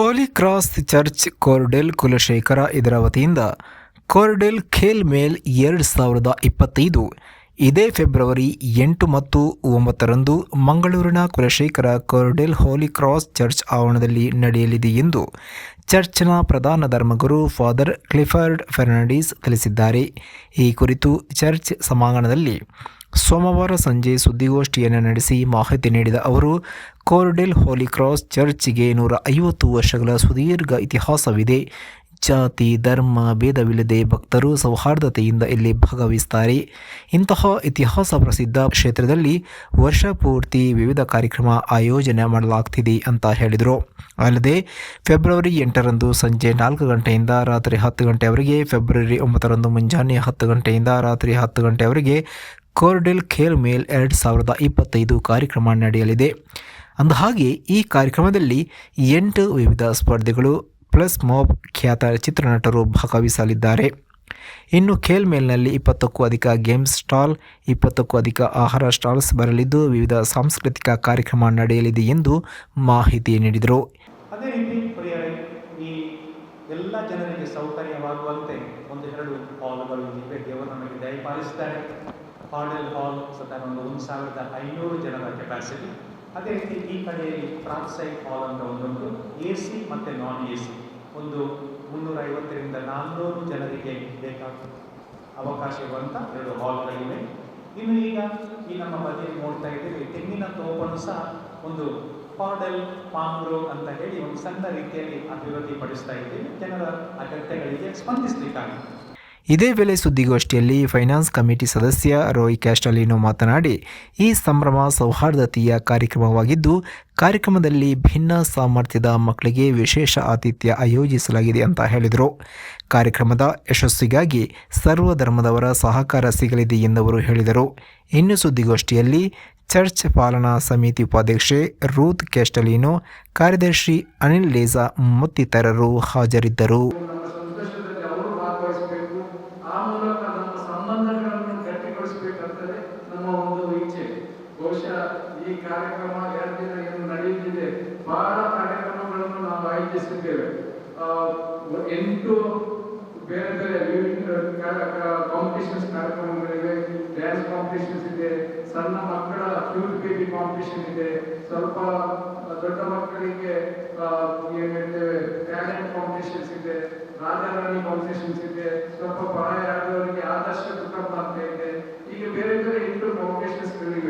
Holy cross church Cordel Kulashekara ಇದರ ವತಿಯಿಂದ ಕೋರ್ಡೆಲ್ ಖೇಲ್ ಮೇಲ್ ಎರಡು ಸಾವಿರದ ಇಪ್ಪತ್ತೈದು. ಇದೇ ಫೆಬ್ರವರಿ ಎಂಟು ಮತ್ತು ಒಂಬತ್ತರಂದು ಮಂಗಳೂರಿನ Kulashekara Cordel holy cross church ಆವರಣದಲ್ಲಿ ನಡೆಯಲಿದೆ ಎಂದು ಚರ್ಚ್ನ ಪ್ರಧಾನ ಧರ್ಮಗುರು ಫಾದರ್ ಕ್ಲಿಫರ್ಡ್ ಫೆರ್ನಾಂಡಿಸ್ ತಿಳಿಸಿದ್ದಾರೆ. ಈ ಕುರಿತು ಚರ್ಚ್ ಸಭಾಂಗಣದಲ್ಲಿ ಸೋಮವಾರ ಸಂಜೆ ಸುದ್ದಿಗೋಷ್ಠಿಯನ್ನು ನಡೆಸಿ ಮಾಹಿತಿ ನೀಡಿದ ಅವರು, ಕೋರ್ಡೆಲ್ ಹೋಲಿಕ್ರಾಸ್ ಚರ್ಚ್ಗೆ ನೂರ ಐವತ್ತು ವರ್ಷಗಳ ಸುದೀರ್ಘ ಇತಿಹಾಸವಿದೆ. ಜಾತಿ, ಧರ್ಮ, ಭೇದವಿಲ್ಲದೆ ಭಕ್ತರು ಸೌಹಾರ್ದತೆಯಿಂದ ಇಲ್ಲಿ ಭಾಗವಹಿಸುತ್ತಾರೆ. ಇಂತಹ ಇತಿಹಾಸ ಪ್ರಸಿದ್ಧ ಕ್ಷೇತ್ರದಲ್ಲಿ ವರ್ಷ ಪೂರ್ತಿ ವಿವಿಧ ಕಾರ್ಯಕ್ರಮ ಆಯೋಜನೆ ಮಾಡಲಾಗ್ತಿದೆ ಅಂತ ಹೇಳಿದರು. ಅಲ್ಲದೆ, ಫೆಬ್ರವರಿ ಎಂಟರಂದು ಸಂಜೆ ನಾಲ್ಕು ಗಂಟೆಯಿಂದ ರಾತ್ರಿ ಹತ್ತು ಗಂಟೆಯವರೆಗೆ ಫೆಬ್ರವರಿ ಒಂಬತ್ತರಂದು ಮುಂಜಾನೆ ಹತ್ತು ಗಂಟೆಯಿಂದ ರಾತ್ರಿ ಹತ್ತು ಗಂಟೆಯವರೆಗೆ ಕೋರ್ಡೆಲ್ ಖೇಲ್ ಮೇಲ್ ಎರಡು ಸಾವಿರದ ಇಪ್ಪತ್ತೈದು ಕಾರ್ಯಕ್ರಮ ನಡೆಯಲಿದೆ. ಅಂದಹಾಗೆ ಈ ಕಾರ್ಯಕ್ರಮದಲ್ಲಿ ಎಂಟು ವಿವಿಧ ಸ್ಪರ್ಧೆಗಳು ಪ್ಲಸ್ ಮಾಬ್ ಖ್ಯಾತ ಚಿತ್ರನಟರು ಭಾಗವಹಿಸಲಿದ್ದಾರೆ. ಇನ್ನು ಖೇಲ್ ಮೇಲ್ನಲ್ಲಿ ಇಪ್ಪತ್ತಕ್ಕೂ ಅಧಿಕ ಗೇಮ್ಸ್ ಸ್ಟಾಲ್, ಇಪ್ಪತ್ತಕ್ಕೂ ಅಧಿಕ ಆಹಾರ ಸ್ಟಾಲ್ಸ್ ಬರಲಿದ್ದು, ವಿವಿಧ ಸಾಂಸ್ಕೃತಿಕ ಕಾರ್ಯಕ್ರಮ ನಡೆಯಲಿದೆ ಎಂದು ಮಾಹಿತಿ ನೀಡಿದರು. ಅದೇ ರೀತಿ ಈ ಎಲ್ಲ ಜನರಿಗೆ ಸೌಕರ್ಯವಾಗುವಂತೆ ಒಂದು ಎರಡು ಹಾಲ್ಗಳು ನಮಗೆ ದಯಪಾಲಿಸಿದ್ದಾರೆ ಹಾಡೆಲ್ ಹಾಲ್ ಸತ ಒಂದು ಒಂದು ಸಾವಿರದ ಐನೂರು ಜನರ ಕೆಪಾಸಿಟಿ ಅದೇ ರೀತಿ ಈ ಕಡೆಯಲ್ಲಿ ಫ್ರಾನ್ಸ್ ಸೈಡ್ ಹಾಲ್ ಅಂತ ಒಂದೊಂದು ಎ ಸಿ ಮತ್ತು ನಾನ್ ಎ ಸಿ ಒಂದು ಮುನ್ನೂರ ಐವತ್ತರಿಂದ ನಾನ್ನೂರು ಜನರಿಗೆ ಬೇಕಾದ ಅವಕಾಶ ಇರುವಂಥ ಎರಡು ಹಾಲ್ಗಳಿವೆ ಇನ್ನು ಈಗ ಈ ನಮ್ಮ ಬದಿಯಲ್ಲಿ ನೋಡ್ತಾ ಇದ್ದೀವಿ, ತೆಂಗಿನ ತೋಪನ್ನು ಸಹ ಒಂದು ಪಾಡಲ್ ಪಾಮ್ರೋ ಅಂತ ಹೇಳಿ ಒಂದು ಸಣ್ಣ ರೀತಿಯಲ್ಲಿ ಅಭಿವೃದ್ಧಿ ಪಡಿಸ್ತಾ ಇದ್ದೀವಿ. ಜನರ ಅಗತ್ಯಗಳಿಗೆ ಸ್ಪಂದಿಸಲಿಕ್ಕಾಗಿ ಇದೇ ವೇಳೆ ಸುದ್ದಿಗೋಷ್ಠಿಯಲ್ಲಿ ಫೈನಾನ್ಸ್ ಕಮಿಟಿ ಸದಸ್ಯ ರೋಯ್ ಕ್ಯಾಸ್ಟಲಿನೊ ಮಾತನಾಡಿ, ಈ ಸಂಭ್ರಮ ಸೌಹಾರ್ದತೆಯ ಕಾರ್ಯಕ್ರಮವಾಗಿದ್ದು, ಕಾರ್ಯಕ್ರಮದಲ್ಲಿ ಭಿನ್ನ ಸಾಮರ್ಥ್ಯದ ಮಕ್ಕಳಿಗೆ ವಿಶೇಷ ಆತಿಥ್ಯ ಆಯೋಜಿಸಲಾಗಿದೆ ಅಂತ ಹೇಳಿದರು. ಕಾರ್ಯಕ್ರಮದ ಯಶಸ್ಸಿಗಾಗಿ ಸರ್ವ ಧರ್ಮದವರ ಸಹಕಾರ ಸಿಗಲಿದೆ ಎಂದವರು ಹೇಳಿದರು. ಇನ್ನು ಸುದ್ದಿಗೋಷ್ಠಿಯಲ್ಲಿ ಚರ್ಚ್ ಪಾಲನಾ ಸಮಿತಿ ಉಪಾಧ್ಯಕ್ಷೆ ರೂತ್ ಕ್ಯಾಸ್ಟಲಿನೋ ಕಾರ್ಯದರ್ಶಿ ಅನಿಲ್ ಲೇಜಾ ಮತ್ತಿತರರು ಹಾಜರಿದ್ದರು ನಮ್ಮ ಸಂತೋಷದಲ್ಲಿ ಅವರು ಭಾಗವಹಿಸಬೇಕು ಆ ಮೂಲಕ ನಮ್ಮ ಸಂಬಂಧಗಳನ್ನು ಗಟ್ಟಿಗೊಳಿಸಬೇಕಂತಲೇ ನಮ್ಮ ಒಂದು ಇಚ್ಛೆ ಬಹುಶಃ ಈ ಕಾರ್ಯಕ್ರಮ ಎರಡು ದಿನ ಏನು ನಡೆಯುತ್ತಿದೆ. ಬಹಳ ಕಾರ್ಯಕ್ರಮಗಳನ್ನು ನಾವು ಆಯೋಜಿಸುತ್ತೇವೆ. ಎಂಟು ಬೇರೆ ಬೇರೆ ಕಾಂಪಿಟೇಷನ್ಸ್ ಕಾರ್ಯಕ್ರಮಗಳಿವೆ. ಡ್ಯಾನ್ಸ್ ಕಾಂಪಿಟೇಷನ್ಸ್ ಇದೆ. ಸಣ್ಣ ಮಕ್ಕಳ ಕ್ಯೂಟ್ ಬೇಬಿ ಕಾಂಪಿಟೇಷನ್ ಇದೆ. ಸ್ವಲ್ಪ ದೊಡ್ಡ ಮಕ್ಕಳಿಗೆ ಏನ್ ಹೇಳ್ತೇವೆ ಟ್ಯಾಲೆಂಟ್ ಕಾಂಪಿಟೇಷನ್ಸ್ ಇದೆ. ರಾಜಾರಾಣಿ ಕಾಂಪಿಟೇಷನ್ಸ್ ಇದೆ. ಸ್ವಲ್ಪ